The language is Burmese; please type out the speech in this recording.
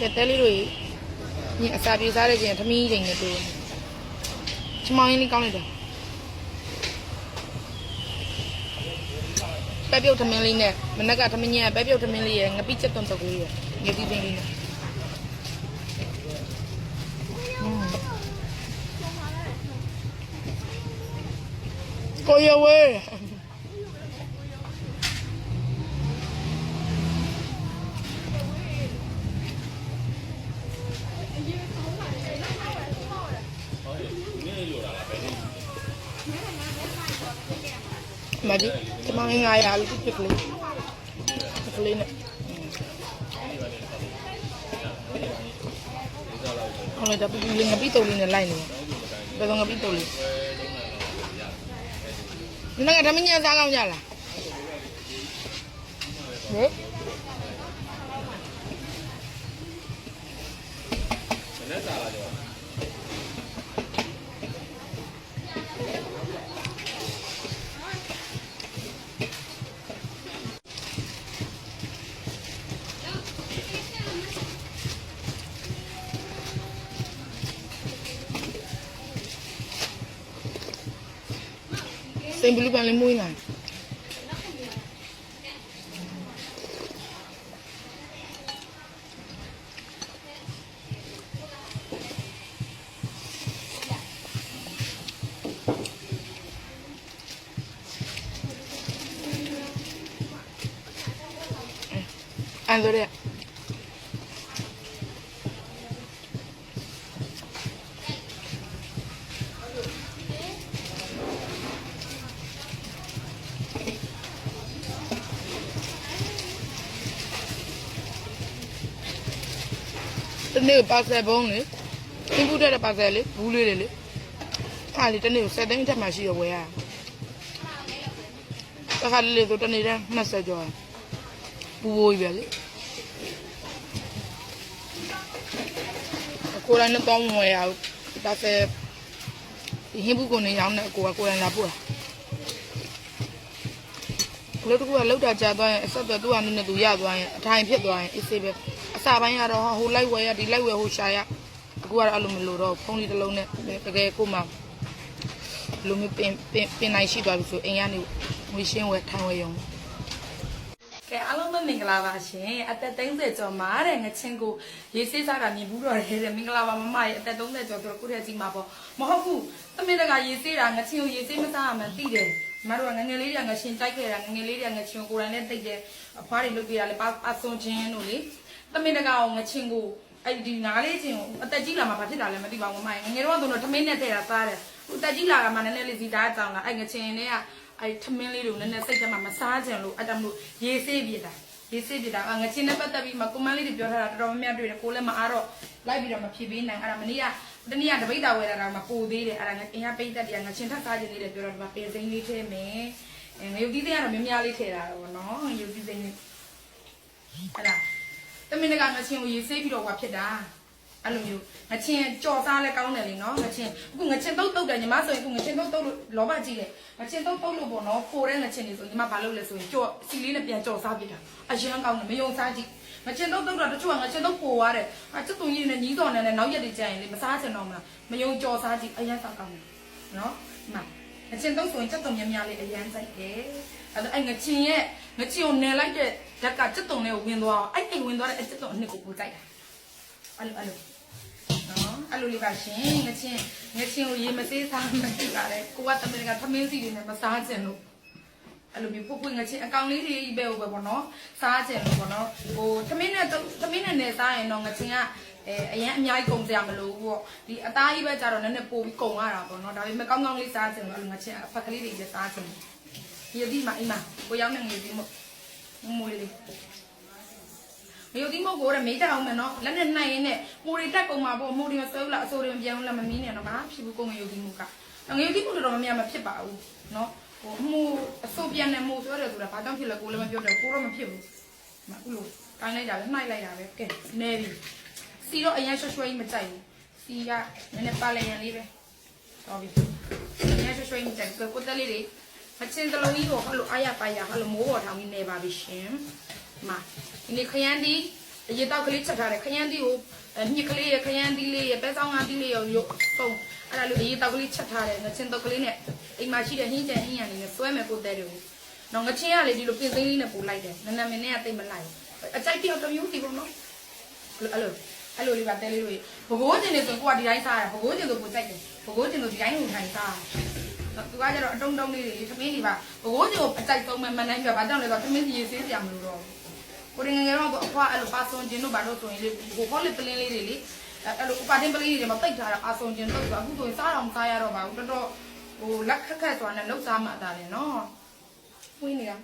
ကဲတဲလေးတို့ညီအစာပြေစားတဲ့ကျင်သမီးချိန်နဲ့တွေ့ချမောင်းရင်းလေးကောင်းလိုက်တယ်ပဲပြုတ်သမင်းလေးနဲ့မနက်ကသမင်းကြီးကပဲပြုတ်သမင်းလေးရယ်ငပိချက်သွန်တုပ်လေးရယ်ငပိပင်းလေးနဲ့ကိုရဝဲ မကြီးကျမငငါရလို့ပြစ်ကလေးပြစ်ကလေးနဲ့ဟိုလည်းတပူလေးငပိတုံလေးနဲ့လိုက်နေဘယ်တော့ငပိတုံလေးနင်ကဓမင်းညစားကောင်းကြလားဟဲ့စိန်ဘလူးပ န်လေးမွေးလာအန် တနေ့ပါဆယ်ဘုံလေအင်းဘူးတဲ့ပါဆယ်လေဘူးလေးတွေလေအားလေတနေ့ကို7သိန်းထက်မှရှိရဝယ်ရတခါလေဆိုတနေ့တည်း20ကျော်ပူပိုးကြီးပဲလေကိုယ်လည်းတော့မဝယ်ရဘူးပါဆယ်ဒီဟင်းဘူးကိုနေရောင်းတဲ့အကိုကကိုယ်လည်းလာပို့တာလို့တကူကလောက်တာကြာသွားရင်အဆက်ပဲသူ့ဟာနည်းနဲ့သူရသွားရင်အထိုင်ဖြစ်သွားရင်အေးဆေးပဲအ စာပိုင်းကတော့ဟိုလိုက်ဝယ်ရဒီလိုက်ဝယ်ဟိုရှာရအခုကတော့အဲ့လိုမလို့တော့ဖုန်းလေးတစ်လုံးနဲ့တကယ်ကိုမှလူမျိုးပင်ပင်ပင်နိုင်ရှိသွားပြီဆိုအိမ်ကနေငွေရှင်းဝယ်ထိုင်ဝယ်ရုံကဲအားလုံးပဲမင်္ဂလာပါရှင်အသက်30ကျော်မှာတဲ့ငချင်းကိုရေးစေးစားတာမြင်ဘူးတော့တယ်တဲ့မင်္ဂလာပါမမရဲ့အသက်30ကျော်ဆိုတော့ကိုယ့်ရဲ့ကြီးမှာပေါ့မဟုတ်ဘူးသမီးတကရေးစေးတာငချင်းကိုရေးစေးမစားရမှန်းသိတယ်မတို့ကငငယ်လေးတွေကငရှင်တိုက်ခဲ့တာငငယ်လေးတွေကငချင်းကိုကိုယ်တိုင်နဲ့တိတ်တယ်အဖွားတွေလုပ်ပြတာလေပါအဆွန်ချင်းတို့လေ သမီးတကအောင်ငချင်းကိုအဲ့ဒီငါးလေးချင်းကိုအသက်ကြီးလာမှဘာဖြစ်တာလဲမသိပါဘူးမမရဲ့ငငယ်တော့ကတော့ထမင်းနဲ့တဲ့တာစားတယ်ဟိုအသက်ကြီးလာကမှနည်းနည်းလေးစီတားကြောင်လာအဲ့ငချင်းတွေကအဲ့ထမင်းလေးတွေကိုနည်းနည်းစိတ်ထဲမှာမစားကြလို့အဲ့ဒါမလို့ရေးစေးပြတာဒီစစ်ပြတာငါချင်းနဲ့ပတ်သက်ပြီးမကွန်မန့်လေးတွေပြောထားတာတော်တော်များများတွေ့တယ်ကိုလည်းမအားတော့လိုက်ပြီးတော့မဖြေပေးနိုင်အဲ့ဒါမနေ့ကတနေ့ကတပိတ်တာဝယ်တာတော့မပိုသေးတယ်အဲ့ဒါငါအင်ဟာပိတ်သက်တွေကငါချင်းထပ်စားခြင်းလေးတွေပြောတော့ဒီမှာပင်စိမ်းလေးထည့်မယ်အဲငါယုတ်သီးသေးကတော့များများလေးထည့်တာတော့ဗောနော်ယုတ်သီးစိမ်းလေးအဲ့ဒါ တမင်တကငါချင်းကိုရေးဆေးပြီးတော့ဟွာဖြစ်တာအဲ့လိုမျိုးငချင်းကြော်စားလဲကောင်းတယ်လေနော်ငချင်းအခုငချင်းတုတ်တုတ်တယ်ညီမဆိုရင်အခုငချင်းတုတ်တုတ်လို့လောဘကြီးတယ်ငချင်းတုတ်တုတ်လို့ပေါ့နော်ပိုတဲ့ငချင်းတွေဆိုညီမဘာလုပ်လဲဆိုရင်ကြော်စီလေးနဲ့ပြန်ကြော်စားပြတာအရင်ကောင်းတယ်မယုံစားကြည့်ငချင်းတုတ်တုတ်တော့တချို့ကငချင်းတုတ်ပိုသွားတယ်အချက်သွန်ကြီးနဲ့ညီးတော်နဲ့နောက်ရက်တွေကြာရင်လေမစားချင်တော့မလားမယုံကြော်စားကြည့်အရင်စားကောင်းတယ်နော်ဒီမှာငချင်းတုတ်ဆိုရင်ချက်သွန်များများလေးအရင်စိုက်တယ်အဲ့တော့အဲ့ငချင်းရဲ့ ငချင်းကိုနယ်လိုက်တဲ့ဓာတ်ကချက်သွန်လေးကိုဝင်သွားအောင်အဲ့အိမ်ဝင်သွားတဲ့အချက်သွန်အနှစ်ကိုပို့ကြိုက်တာအဲ့လိုအဲ့လိုနော်အဲ့လိုလေးပါရှင်ငချင်းငချင်းကိုရေမသေးစားမသိပါနဲ့ကိုကတမင်ကသမင်းစီတွေနဲ့မစားချင်လို့အဲ့လိုမျိုးပုတ်ပွင့်ငချင်းအကောင်လေးတွေပဲဟိုပဲပေါ့နော်စားချင်လို့ပေါ့နော်ဟိုသမင်းနဲ့သမင်းနဲ့နဲ့စားရင်တော့ငချင်းကအဲအရင်အများကြီးကုန်ကြမလို့ပေါ့ဒီအသားကြီးပဲကြတော့နည်းနည်းပိုပြီးကုန်ရတာပေါ့နော်ဒါပေမဲ့ကောင်းကောင်းလေးစားချင်လို့အဲ့လိုငချင်းအဖက်ကလေးတွေလည်းစားချင် ဒီဒီမှာအိမ်မှာကိုရောက်နေနေဒီမို့မွေးလေးမယုတ်တိမဟုတ်ကိုရမေးကြအောင်မယ်နော်လက်နဲ့နှိုက်ရင်းနဲ့မိုးတွေတက်ကုန်မှာပေါ့မိုးတွေဆွဲလာအစိုးတွေမပြောင်းလာမမီးနဲ့တော့ဘာဖြစ်ဘူးကိုငယုတ်တိမဟုတ်ကငယုတ်တိမဟုတ်တော့မများမဖြစ်ပါဘူးနော်ဟိုမိုးအစိုးပြန်နေမိုးဆွဲတယ်ဆိုတာဘာကြောင့်ဖြစ်လဲကိုလည်းမပြောတော့ကိုတော့မဖြစ်ဘူးမအခုလိုကိုင်းလိုက်တာပဲနှိုက်လိုက်တာပဲကဲနေပြီစီတော့အရင်ရွှဲရွှဲကြီးမကြိုက်ဘူးစီကနည်းနည်းပါလျင်လေးပဲတော်ပြီအရင်ရွှဲရွှဲကြီးမကြိုက်ဘူးကိုတက်လေးတွေ မချင်းတလုံးကြီးကိုဟဲ့လိုအားရပါရဟဲ့လိုမိုးပေါ်ထောင်ကြီးနေပါပြီရှင်မှာဒီနေ့ခရမ်းဒီအရေတောက်ကလေးချက်ထားတယ်ခရမ်းသီးကိုမြစ်ကလေးရခရမ်းသီးလေးရပဲဆောင်ငါသီးလေးရောရုပ်ပုံအဲ့ဒါလို့အရေတောက်ကလေးချက်ထားတယ်ငချင်းတောက်ကလေးနဲ့အိမ်မှာရှိတဲ့ဟင်းကြံဟင်းရံလေးနဲ့စွဲမယ်ကိုတဲ့တွေကိုနော်ငချင်းကလေဒီလိုပင်သိန်းလေးနဲ့ပို့လိုက်တယ်နနမင်းနဲ့ကတိတ်မလိုက်အကြိုက်ပြောက်တစ်မျိုးစီပေါ့နော်အဲ့လိုအဲ့လိုလေးပါတဲလေးတွေဘကိုးကျင်နေဆိုကိုကဒီတိုင်းစားရဘကိုးကျင်ဆိုကိုကြိုက်တယ်ဘကိုးကျင်ဆိုဒီတိုင်းဟိုထိုင်စား သူကကျတော့အတုံးတုံးလေးတွေသမင်းတွေပါဘကိုးကျင်ကိုအကြိုက်ဆုံးမဲ့မနိုင်ပြဘာကြောင့်လဲဆိုတော့သမင်းကြီးရေးဆေးစရာမလိုတော့ဘူးကိုရင်ငယ်တော့အဖွားအဲ့လိုပါဆွန်ကျင်တို့ဘာလို့ဆိုရင်လေကိုခေါ်လေပလင်းလေးတွေလေအဲ့လိုဥပါတင်ပလင်းလေးတွေမှာပိတ်ထားတာအာဆွန်ကျင်တော့အခုဆိုရင်စားတော့မစားရတော့ပါဘူးတော်တော်ဟိုလက်ခက်ခက်သွားနဲ့လှုပ်စားမှအသာတယ်နော်ဝင်းနေတာ